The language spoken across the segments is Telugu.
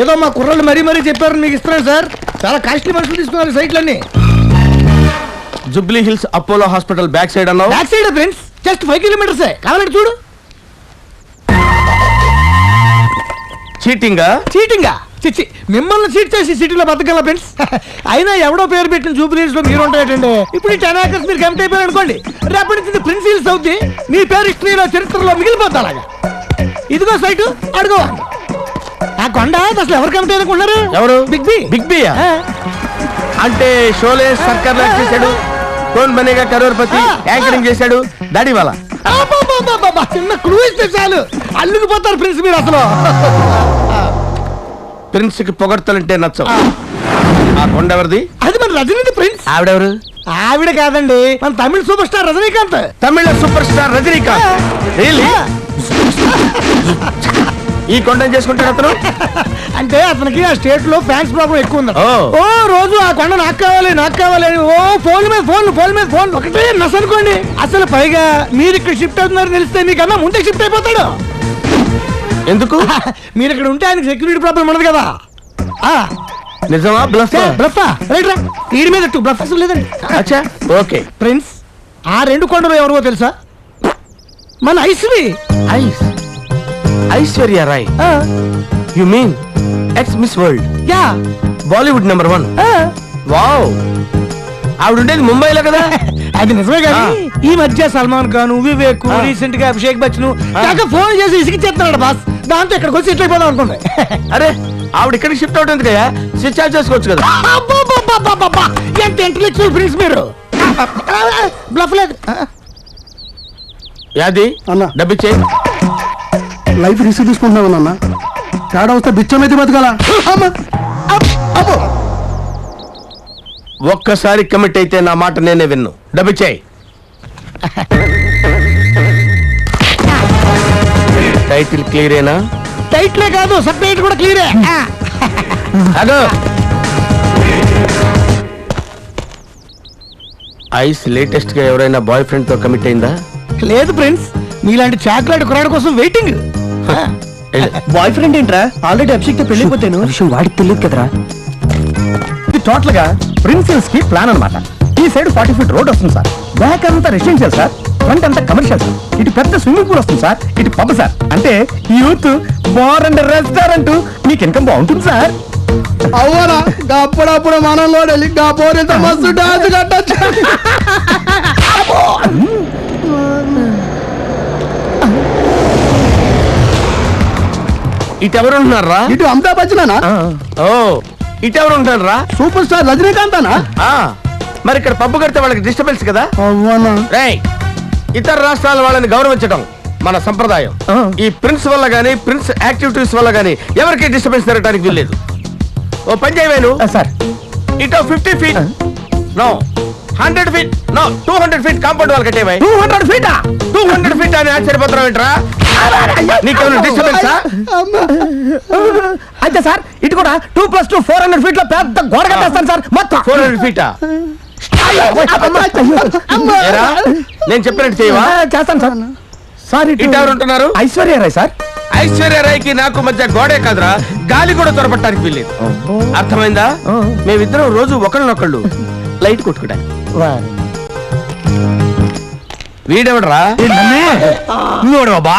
ఏదో మా కుర్రలు మరీ మరీ చెప్పారు మీకు ఇస్తున్నాను సార్. చాలా కాస్ట్లీ మనుషులు తీసుకున్నారు సైట్లన్నీ. Jubilee Hills Apollo hospital back side అన్నావు? Back side friends? Just five kilometres కావాలంటే చూడు. చీటింగ్? చీటింగా? చిచ్చి మిమ్మల్ని చీట్ చేసి సిటీలో బతకాల ఫ్రెండ్స్? అయినా ఎవడో పేరు పెట్టిన జూబిలీస్లో మీరు ఉంటాయంటే ఇప్పుడు ఈ టెన్ ఏకర్స్ మీరు కమిట్ అయిపోయారు అనుకోండి. రేపటి నుంచి ప్రిన్స్ హిల్స్ అవుద్ది. మీ పేరు హిస్టరీలో చరిత్రలో మిగిలిపోద్ది అలాగా. ఇదిగో సైట్ అడుగో. ఆ కొండ అసలు ఎవరు కమిట్ అనుకున్నారు ఎవరు? బిగ్ బి బిగ్ బి అంటే షోలే సర్కార్ లాక్ చేశాడు. కోన్ బనేగా కరోర్పతి యాంకరింగ్ చేశాడు. దాడి వాళ్ళ చిన్న క్లూ ఇస్తే చాలు. అల్లుకుపోతారు ప్రిన్స్ మీరు అసలు. ప్రిన్స్కి పొగడ్తలంటే నచ్చవు. ఆ. కొండ ఎవరిది? అది మన రజనీది ప్రిన్స్ ఆవిడెవరు ఆవిడ కాదండి మన Tamil super star Rajinikanth. Tamil super star Rajinikanth? ఈ కొండను చేసుకుంటాడు అతను? అంటే అతనికి ఆ స్టేట్లో ఫ్యాన్స్ ప్రాబ్లం ఎక్కువ ఉంది. ఓ. ఓ రోజు ఆ కొండ నాకు కావాలి నాకు కావాలి. అని ఓ ఫోన్ మీద ఫోన్ ఫోన్ మీద ఫోన్ ఒకటే నస్ అనుకోండి. అసలు పైగా మీరు ఇక్కడ షిఫ్ట్ అవుతున్నారు తెలిస్తే మీకన్నా ముందే షిఫ్ట్ అయిపోతాడు. ఎందుకు? మీరు ఇక్కడ ఉంటే ఆయనకి సెక్యూరిటీ ప్రాబ్లం ఉండదు కదా. ఆ. నిజమా? బ్లఫ్ బ్లఫ్ రైట్ రా. వీడి మీద టూ బ్లఫ్ అసలు లేదండి. అచ్చా ఓకే. ప్రిన్స్ ఆ రెండు కొండలు ఎవరివో తెలుసా? మన ఐశ్వరి ice? Aishwarya Rai. You mean ex Miss World yeah. Bollywood number one. Wow ఆవిడ ఉండేది ముంబైలో కదా? అది నిజమే కానీ. ఈ మధ్య సల్మాన్ ఖాన్ వివేక్. రీసెంట్గా అభిషేక్ బచ్చన్. కాక ఫోన్ చేసి ఇసిగిచ్చేస్తున్నాడు బాస్ దాంతో ఇక్కడికి వచ్చి సెటిల్ అయిపోదాం అనుకుంది అరే ఆవిడ ఇక్కడికి షిఫ్ట్ అవుతుంది కదా స్విచ్ ఆఫ్ చేసుకోవచ్చు కదా! ఎంత ఇంటలెక్చువల్ ఫ్రెండ్స్ మీరు? బ్లఫ్ లేదు. యాది? అన్న. డబ్బిచ్చే లైఫ్ రిస్క్ తీసుకుంటున్నావు నాన్న? తేడా వస్తే బిచ్చమైతే బతకాల? ఒక్కసారి కమిట్ అయితే నా మాట నేనే విన్ను. డబ్బిచ్చేయి టైటిల్ క్లియరేనా టైట్లే కాదు సబ్జెక్ట్ కూడా క్లియరే. అగో. ఐస్ లేటెస్ట్గా ఎవరైనా బాయ్ ఫ్రెండ్తో కమిట్ అయిందా? లేదు ఫ్రెండ్స్ మీలాంటి చాక్లెట్ కురాడు కోసం వెయిటింగ్. బాయ్ ఫ్రెండ్ ఏంట్రా? ఆల్రెడీ అభిషేక్తో పెళ్ళిపోతాను విషయం వాడికి తెలియదు కదరా. ఇది టోటల్గా ప్రిన్సిపల్స్కి ప్లాన్ అన్నమాట. ఈ సైడ్ ఫార్టీ ఫీట్ రోడ్ వస్తుంది సార్. బ్యాక్ అంతా రెసిడెన్షియల్ సార్. ఫ్రంట్ అంతా కమర్షియల్ సార్ ఇటు పెద్ద స్విమ్మింగ్ పూల్ వస్తుంది సార్. ఇటు పబ్ సార్. అంటే యూత్ బార్ అండ్ రెస్టారెంట్. మీకు ఇన్కమ్ బాగుంటుంది సార్. అవునా అప్పుడప్పుడు మనం కూడా వెళ్ళి గా పోరీతో మస్తు డాన్స్ కట్టచ్చు. ఇటు ఎవరు ఉంటున్నారా ఇటు అమితాబ్ బచ్చనా ఓ ఇటు ఎవరు ఉంటున్నారా సూపర్ స్టార్ రజనీకాంత్ అనా ఆ, మరి ఇక్కడ పప్పు కడితే వాళ్ళకి డిస్టర్బెన్స్ కదా? రేయ్ ఇతర రాష్ట్రాల వాళ్ళని గౌరవించడం మన సంప్రదాయం. ఈ ప్రిన్స్ వల్ల గానీ ప్రిన్స్ యాక్టివిటీస్ వల్ల గానీ ఎవరికి డిస్టర్బెన్స్ జరగడానికి వీల్లేదు. ఓ పని చేయవేను సార్. ఇటో fifty feet. No hundred feet. No two hundred feet compound వాళ్ళు కట్టేవై టూ హండ్రెడ్ ఫీటా? టూ హండ్రెడ్ ఫీట్ అని ఆశ్చర్యపోతున్నావు ఏంట్రా నీకేమైనా డిస్టర్బెన్సా? అయితే సార్ ఇటు కూడా two plus two four hundred ఫీట్లో పెద్ద గోడ కట్టేస్తాను సార్. మొత్తం. ఫోర్ హండ్రెడ్ ఫీటా? నేను చెప్పినట్టు చేయవా? చేస్తాను సార్. సార్ ఇటు ఎవరు ఉంటున్నారు? ఐశ్వర్య రాయ్ సార్. ఐశ్వర్య రాయ్కి నాకు మధ్య గోడే కాదురా. గాలి కూడా త్వరపట్టడానికి వీల్లేదు. అర్థమైందా? మేమిద్దరం రోజు ఒకళ్ళనొకళ్ళు లైట్ కొట్టుకుంటాను వీడెవడరా? నువ్వు బాబా?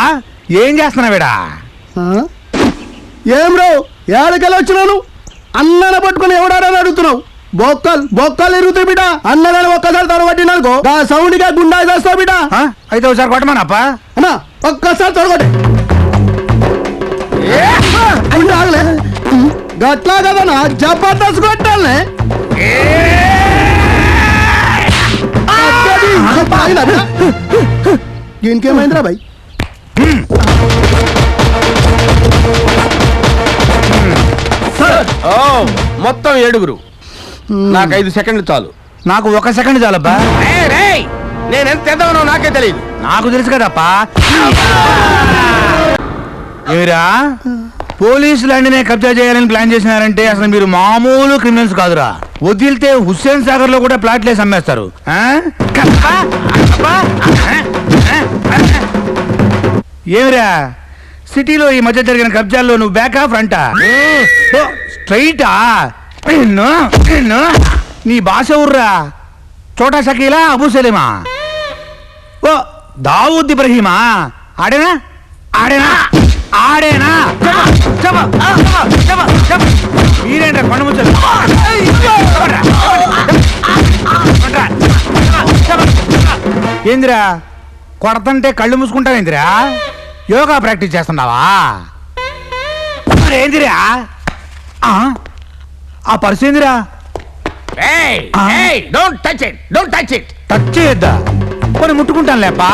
ఏం చేస్తున్నావు వీడా? ఏం రో ఏడకెళ్ళి వచ్చినాను? అన్నన పట్టుకుని ఎవడాడని అడుగుతున్నావు? బొక్కలు బొక్కలు ఎరుగుతాయి బిడ్డ. అన్నలను ఒక్కసారి తొడగొట్టిననుకో ఆ సౌండ్గా గుండా చేస్తావు బిడ్డ. ఆ? అయితే ఒకసారి కొట్టమానప్పా? అన్నా ఒక్కసారి ఆగలే. గట్లా కదనా జబర్దస్త్ కొట్టాలనే దీనికేమైందిరా బాయ్ ఓ మొత్తం ఏడుగురు. నాకు ఐదు సెకండ్లు చాలు. నాకు ఒక సెకండ్ చాలబ్బా. నేను ఎంత ఎద్దవనో నాకే తెలియదు నాకు తెలుసు కదప్పా. ఏరా పోలీసులు అన్ని కబ్జా చేయాలని ప్లాన్ చేసినారంటే అసలు మీరు మామూలు క్రిమినల్స్ కాదురా. వదిలితే హుస్సేన్ సాగర్లో కూడా ప్లాట్లేసి అమ్మేస్తారు? ఏమిరా? సిటీలో ఈ మధ్య జరిగిన కబ్జాల్లో నువ్వు బ్యాకా ఫ్రంటా ఓ, స్ట్రైటా నీ భాష ఊర్రా? చోటా షకీలా అబూ సలీమా? ఓ దావూద్ ఇబ్రహీమా? ఆడేనా? ఆడేనా? ఆడేనా? చెప్ప, చెప్ప, చెప్ప, చెప్ప. మీరేంట్రా కొండ. ఏందిరా? కొడతంటే కళ్ళు మూసుకుంటావేందిరా యోగా ప్రాక్టీస్ చేస్తున్నావా? మరేందిరా ఆ? ఆ పర్సు ఏందిరా. Don't touch it don't touch it touch చేయొద్దా? కొన్ని ముట్టుకుంటాను లేపా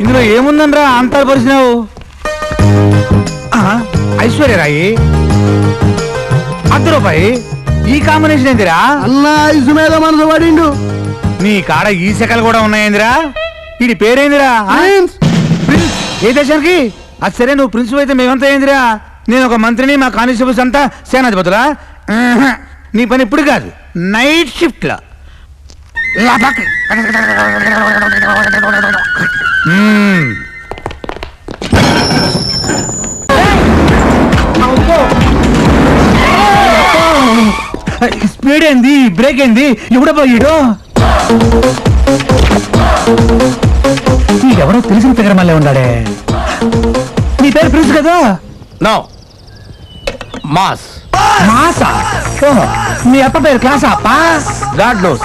ఇందులో ఏముందనరా అంతాలు పరిచినావు ఐశ్వర్యరాయి అర్ధ రూపాయి. ఈ కాంబినేషన్ ఏందిరా? అన్న ఇసు మీద మనసు పడిండు. నీ కాడ ఈ శకలు కూడా ఉన్నాయేందిరా? వీడి పేరేందిరా? ఆ? ప్రిన్స్. ప్రిన్స్. ఏ దేశానికి? అది సరే నువ్వు ప్రిన్స్ అయితే మేమంతా ఏందిరా? నేను ఒక మంత్రిని మా కానిస్టేబుల్స్ అంతా సేనాధిపతులా? ఆహా. నీ పని ఇప్పుడు కాదు నైట్ షిఫ్ట్ స్పీడ్ ఏంది? బ్రేక్ ఏంది? ఎవడబ్బా ఈడు ఎవరో తెలిసిన ఫిగర్ మళ్ళీ ఉన్నాడే. నీ పేరు ప్రిన్స్ కదా? నో. మాస్. మాసా? ఓహో, మీ అప్ప పేరు క్లాసా God knows.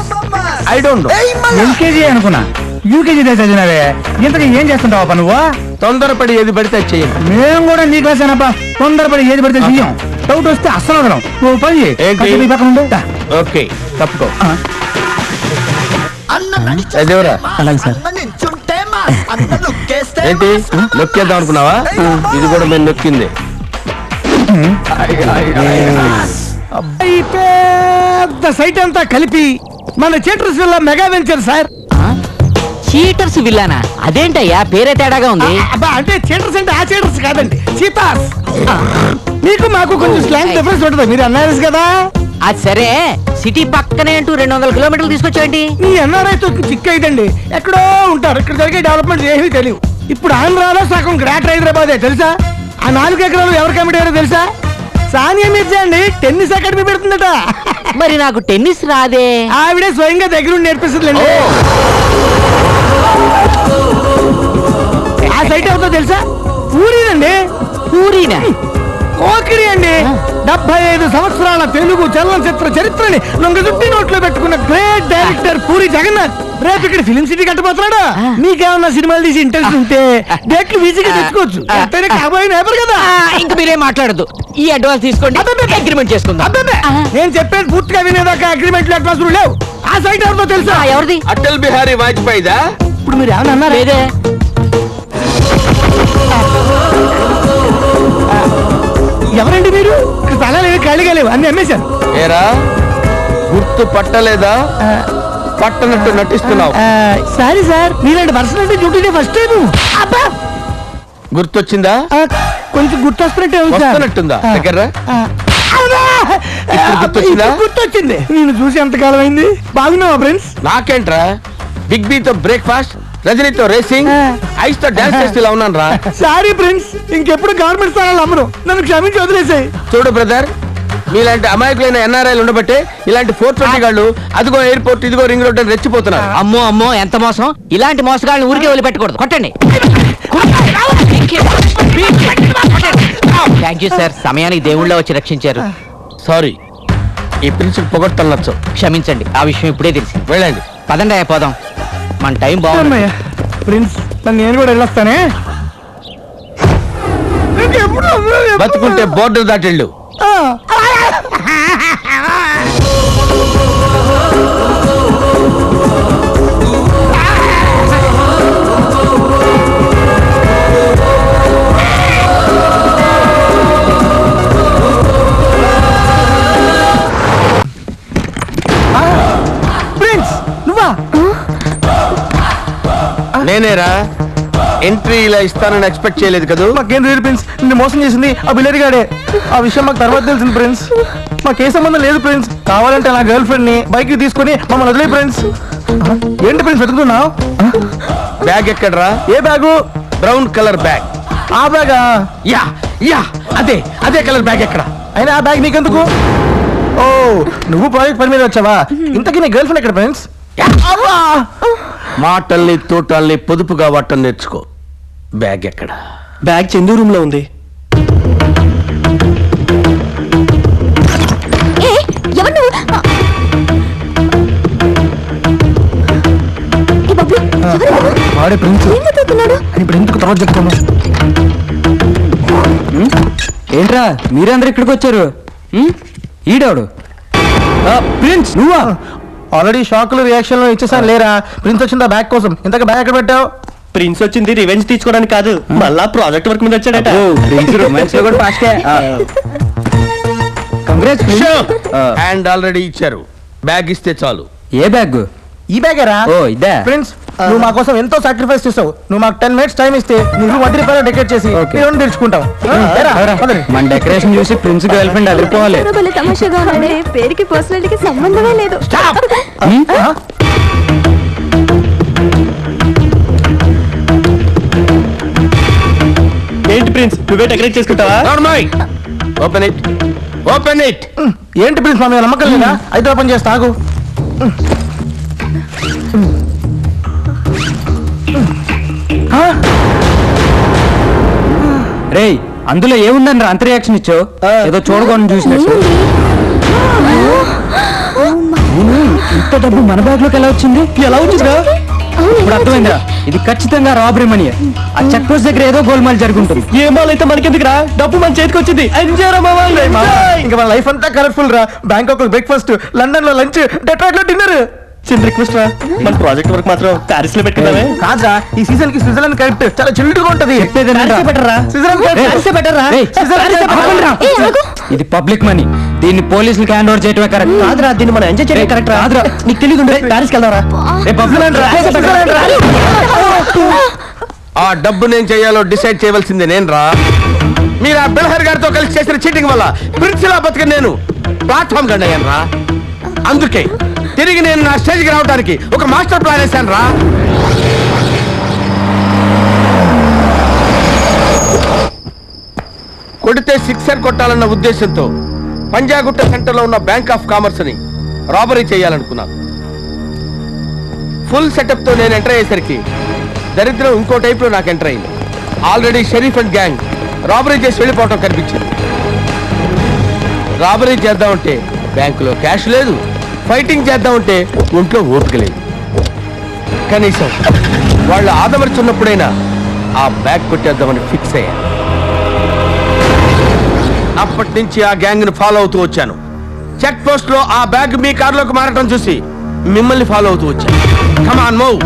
I don't know. LKG అనుకున్నా. యూకేజీ చదివినవే. ఇంతకీ ఏం చేస్తుంటావు నువ్వు? తొందరపడి ఏది పడితే అది చేయండి మేము కూడా నీ క్లాస్ అనప్ప తొందరపడి ఏది పడితే చెయ్యం. డౌట్ వస్తే అస్సలు వదలం నువ్వు పని చేయి. ఏంటి? పక్కన ఉండు. దా. ఓకే తప్పుకో. ఆ. దేవరా అలాగే సార్. ఏంటి? నొక్కేద్దాం అనుకున్నావా? ఇది కూడా మేము నొక్కింది. ఈ పెద్ద సైట్ అంతా కలిపి మన చిల్డ్రన్స్ వల్ల మెగా వెంచర్ సార్. చీటర్స్ విల్లానా అదేంటయ్యా? పేరే తేడాగా ఉంది. అబ్బా అంటే చిల్డ్రన్స్ అంటే ఆ చిల్డ్రన్స్ కాదండి. చీతాస్ మీకు మాకు కొంచెం స్లాంగ్ డిఫరెన్స్ ఉంటుంది. మీరు అన్నారు కదా. అది సరే. సిటీ పక్కనే అంటూ రెండు వందల కిలోమీటర్లు తీసుకొచ్చావండి మీ ఎన్ఆర్ఐ చిక్ అయిదండి ఎక్కడో ఉంటారు. ఇక్కడ జరిగే డెవలప్మెంట్ ఏమీ తెలియవు. ఇప్పుడు ఆంధ్రాలో సగం గ్రేటర్ హైదరాబాదే తెలుసా? ఆ నాలుగు ఎకరాలు ఎవరు కమిటారో తెలుసా? సానియా మిర్జా అండి టెన్నిస్ అకాడమీ పెడుతుందట. మరి నాకు టెన్నిస్ రాదే. ఆవిడే స్వయంగా దగ్గరుండి నేర్పిస్తుందండి. ఆ సైట్ అవుతో తెలుసా? ఊరినండి. పూరీనా కోకిరి అండి. డెబ్బై ఐదు సంవత్సరాల తెలుగు చలనచిత్ర చరిత్రని లొంగ చుట్టి నోట్లో పెట్టుకున్న గ్రేట్ డైరెక్టర్ పూరి జగన్నాథ్. రేపు ఇక్కడ ఫిలిం సిటీ కట్టబోతున్నాడు? నీకేమన్నా సినిమాలు తీసి ఇంట్రెస్ట్ ఉంటే డేట్లు ఈజీగా తెచ్చుకోవచ్చు. ఎంతైనా కాబోయే నేపర్ కదా. ఇంక మీరేం మాట్లాడదు ఈ అడ్వాన్స్ తీసుకోండి. అగ్రిమెంట్ చేసుకుందాం. నేను చెప్పేది పూర్తిగా వినేదాకా అగ్రిమెంట్ అడ్వాన్స్ లేవు. ఆ సైట్ ఎవరితో తెలుసా? ఆ, ఎవరిది? అటల్ బిహారీ వాజ్పేయిదా? ఇప్పుడు మీరు ఏమన్నా అన్నారా? లేదే. ఖాళీగా లేవు అన్ని అమ్మేశాను ఏరా గుర్తు పట్టలేదా పట్టనట్టు నటిస్తున్నావు. సారీ సార్ మీలాంటి పర్సనాలిటీ డ్యూటీ ఫస్ట్ టైం అబ్బా! గుర్తొచ్చిందా? కొంచెం గుర్తొస్తున్నట్టే. వస్తున్నట్టుందా. దగ్గర గుర్తొచ్చిందా? నేను చూసి ఎంతకాలం అయింది బాగున్నావా ఫ్రెండ్స్? నాకేంట్రా? బిగ్ బి తో బ్రేక్ఫాస్ట్ రజనీతో రేసింగ్. ఐస్తో డాన్స్ చేస్తే ఇలా ఉన్నాను రా సారీ ఫ్రెండ్స్ ఇంకెప్పుడు గవర్నమెంట్ స్థానాలు అమ్మరు నన్ను క్షమించి వదిలేసాయి. చూడు బ్రదర్ మీలాంటి అమాయకులైన ఎన్ఆర్ఐలు ఉండబట్టే ఇలాంటి ఫోర్ ట్వంటీ గాళ్ళు అదిగో ఎయిర్పోర్ట్ ఇదిగో రింగ్ రోడ్ అని రెచ్చిపోతున్నారు. అమ్మో అమ్మో ఎంత మోసం? ఇలాంటి మోసగాళ్ళని ఊరికే వదిలిపెట్టకూడదు. కొట్టండి. థ్యాంక్ యూ సార్ సమయానికి దేవుళ్ళ వచ్చి రక్షించారు. సారీ ఈ ప్రిన్స్ పొగడ్తలు నచ్చవు. క్షమించండి. ఆ విషయం ఇప్పుడే తెలిసింది. వెళ్ళండి. పదండి అయ్యా పోదాం. మన టైం బాగుంది. నన్ను నేను కూడా వెళ్ళొస్తానే? బతుకుంటే బోర్డర్ దాటిళ్ళు. నేనేరా? ఎంట్రీ ఇలా ఇస్తానని ఎక్స్పెక్ట్ చేయలేదు కదూ? మాకేం తెలియదు ప్రిన్స్. నిన్ను మోసం చేసింది ఆ బిల్లరి గాడే. ఆ విషయం మాకు తర్వాత తెలిసింది ప్రిన్స్. మాకే సంబంధం లేదు ప్రిన్స్. కావాలంటే నా గర్ల్ ఫ్రెండ్ని బైక్ తీసుకొని మమ్మల్ని వదిలే ప్రిన్స్. ఏంటి ప్రిన్స్ వెతుకుతున్నావు? బ్యాగ్ ఎక్కడరా? ఏ బ్యాగు? Brown colour bag. ఆ బ్యాగ్? యా యా అదే అదే కలర్ బ్యాగ్ ఎక్కడ? అయినా ఆ బ్యాగ్ నీకెందుకు? ఓ నువ్వు ప్రాజెక్ట్ పని మీద వచ్చావా? ఇంతకీ నీ గర్ల్ ఫ్రెండ్ ఎక్కడ ఫ్రెండ్స్ మాటల్ని తోటల్ని పొదుపుగా వాటం నేర్చుకో. బ్యాగ్ ఎక్కడ? బ్యాగ్ చందు రూమ్లో ఉంది? వాడే ప్రిన్స్. ఇప్పుడు ఎందుకు తర్వాత చెప్తాను ఏంట్రా మీరందరూ ఇక్కడికి వచ్చారు? ఈడవడు? ఆ, ప్రిన్స్ నువ్వా? ఆల్రెడీ షాకులు రియాక్షన్ ఇచ్చేసాను లేరా? ప్రిన్స్ వచ్చిందా బ్యాగ్ కోసం? ఇంతక బ్యాగ్ ఎక్కడ పెట్టావు? ప్రిన్స్ వచ్చింది రివెంజ్ తీసుకోవడానికి కాదు. మళ్ళా ప్రాజెక్ట్ వర్క్ మీద వచ్చాడట. ఓ, ప్రిన్స్ రొమాన్స్లో కూడా ఫాస్టే కంగ్రాట్స్ హ్యాండ్ ఆల్రెడీ ఇచ్చారు. బ్యాగ్ ఇస్తే చాలు. ఏ బ్యాగ్ ఈ బ్యాగేరా ఓ ఇదే. ఫ్రెండ్స్ నువ్వు మా కోసం ఎంతో సాక్రిఫైస్ చేసావు నువ్వు మాకు టెన్ మినిట్స్ టైం ఇస్తే నువ్వు వడ్డీ రూపాయలు డెకరేట్ చేసి. నేను తెచ్చుకుంటావు. మన డెకరేషన్ చూసి ప్రిన్స్ గర్ల్ ఫ్రెండ్ అదిరిపోవాలి. తమాషాగా పేరుకి పర్సనాలిటీకి సంబంధమే లేదు. ఏంటి ప్రిన్స్ నువ్వే డెకరేట్ చేసుకుంటావా? ఓపెన్ ఇట్ ఓపెన్ ఇట్ ఏంటి ప్రిన్స్ మా మీద నమ్మకం లేదా? అయితే ఓపెన్ చేస్తా ఆగు. అందులో ఏముందని అంత రియాక్షన్ ఇచ్చావు? ఏదో చూడకుండా చూసినట్టు. ఇంత డబ్బు మన బ్యాగ్లోకి ఎలా వచ్చింది? ఎలా వచ్చిందా ఇప్పుడు అర్థమైందిరా ఇది ఖచ్చితంగా రాబరీ మనీ. ఆ చెక్ పోస్ట్ దగ్గర ఏదో గోల్మాల్ జరుగుంటుంది. ఏ మాల్ అయితే మనకెందుకురా? డబ్బు మన చేతికి వచ్చింది. ఇంకా మన లైఫ్ అంతా కలర్ఫుల్ రా. బ్యాంకాక్లో బ్రేక్ఫాస్ట్ లండన్లో లంచ్ డెట్రాయిట్లో డిన్నర్ చిన్న రిక్వెస్ట్ రా. మన ప్రాజెక్ట్ వర్క్ మాత్రం ప్యారిస్లో పెట్టుకుందామే కాదా ఈ సీజన్కి స్విట్జర్లాండ్ కరెక్ట్ చాలా చిల్లుగా ఉంటది. ఇది పబ్లిక్ మనీ దీన్ని పోలీసులకు హ్యాండ్ ఓవర్ చేయటమే కరెక్ట్ కాదురా దీన్ని మనం ఎంజాయ్ చేయడం కరెక్ట్ రా? కాదురా. నీకు తెలియదు ప్యారిస్కి వెళ్దాంరా. ఆ డబ్బు నేను చేయాలో డిసైడ్ చేయవలసింది నేను రా మీరు ఆ బిల్హర్ గారితో కలిసి చేసిన చీటింగ్ వల్ల ప్రిన్స్ లా బతికి నేను ప్లాట్ఫామ్ గండి అయ్యాను రా అందుకే తిరిగి నేను నా స్టేజ్కి రావడానికి ఒక మాస్టర్ ప్లాన్ వేశాను రా. కొడితే సిక్సర్ కొట్టాలన్న ఉద్దేశంతో పంజాగుట్ట సెంటర్లో ఉన్న బ్యాంక్ ఆఫ్ కామర్స్ని రాబరీ చేయాలనుకున్నాను ఫుల్ సెటప్తో నేను ఎంటర్ అయ్యేసరికి దరిద్రం ఇంకో టైప్లో నాకు ఎంటర్ అయింది. Already Sharif and gang robbery చేసి వెళ్ళిపోవటం కనిపించింది. రాబరీ చేద్దామంటే బ్యాంకులో క్యాష్ లేదు. ఫైటింగ్ చేద్దామంటే ఒంట్లో ఓపిక లేదు. కనీసం వాళ్ళు ఆదమర్చున్నప్పుడైనా ఆ బ్యాగ్ కొట్టేద్దామని ఫిక్స్ అయ్యాను అప్పటి నుంచి ఆ గ్యాంగ్ని ఫాలో అవుతూ వచ్చాను. చెక్ పోస్ట్లో ఆ బ్యాగ్ మీ కారులోకి మారటం చూసి మిమ్మల్ని ఫాలో అవుతూ వచ్చాను. Come on move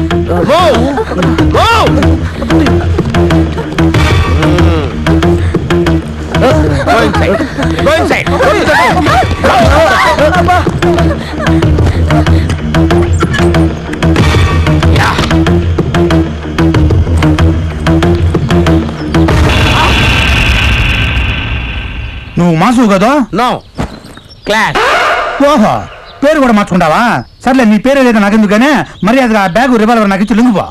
move Go inside. నువ్వు కదా. Class. ఓహో పేరు కూడా మార్చుకుంటావా? సర్లే నీ పేరు ఏదైతే నాకెందుకు కానీ మరి అది ఆ బ్యాగ్ రివాల్వర్ నాకు ఇచ్చి లింగుపో.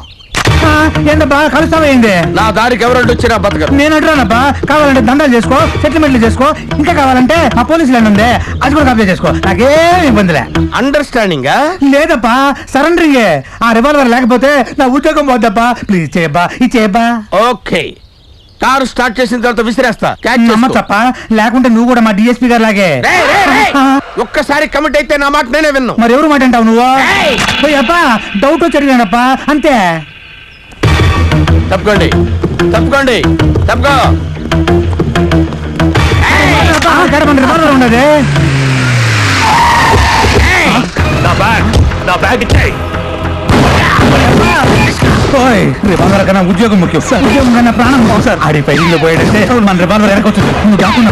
ఏంటబ్బా కలుస్తావా ఏంది? నా దారికి ఎవరంటే వచ్చినా బతకరు. నేను అంటున్నానబ్బా కావాలంటే దండాలు చేసుకో సెటిల్మెంట్లు చేసుకో ఇంకా కావాలంటే మా పోలీసు లైన్ ఉంది అది కూడా కబ్జా చేసుకో. నాకేం ఇబ్బందిలే. అండర్స్టాండింగ్ లేదప్పా సరెండరింగే ఆ రివాల్వర్ లేకపోతే నా ఉద్యోగం పోద్దబ్బా. ప్లీజ్ చేయబ్బా ఇది చేయబ్బా ఓకే కారు స్టార్ట్ చేసిన తర్వాత విసిరేస్తా. క్యాచ్ నమ్మ చేసుకో. తప్ప. లేకుంటే నువ్వు కూడా మా డిఎస్పీ గారు లాగే రేయ్, రేయ్, రేయ్. ఒక్కసారి కమిట్ అయితే నా మాట నేనే విన్ను. మరి ఎవరు మాట అంటావు నువ్వు? ఏయ్! ఓయ్ అబ్బా డౌట్ వచ్చి అడిగానప్పా అంతే. తప్పుకోండి. తప్పుకోండి. తప్పుకో. ఆ, గడ మన రివాల్వర్ ఉన్నది. ఓయ్. రివాల్వర్ కన్నా ఉద్యోగం ముఖ్యం. ఉద్యోగం కన్నా ప్రాణం సార్. ఆడి పైకి పోయాడంటే మన రివాల్వర్ వెనకొచ్చు నువ్వు దాక్కున్నా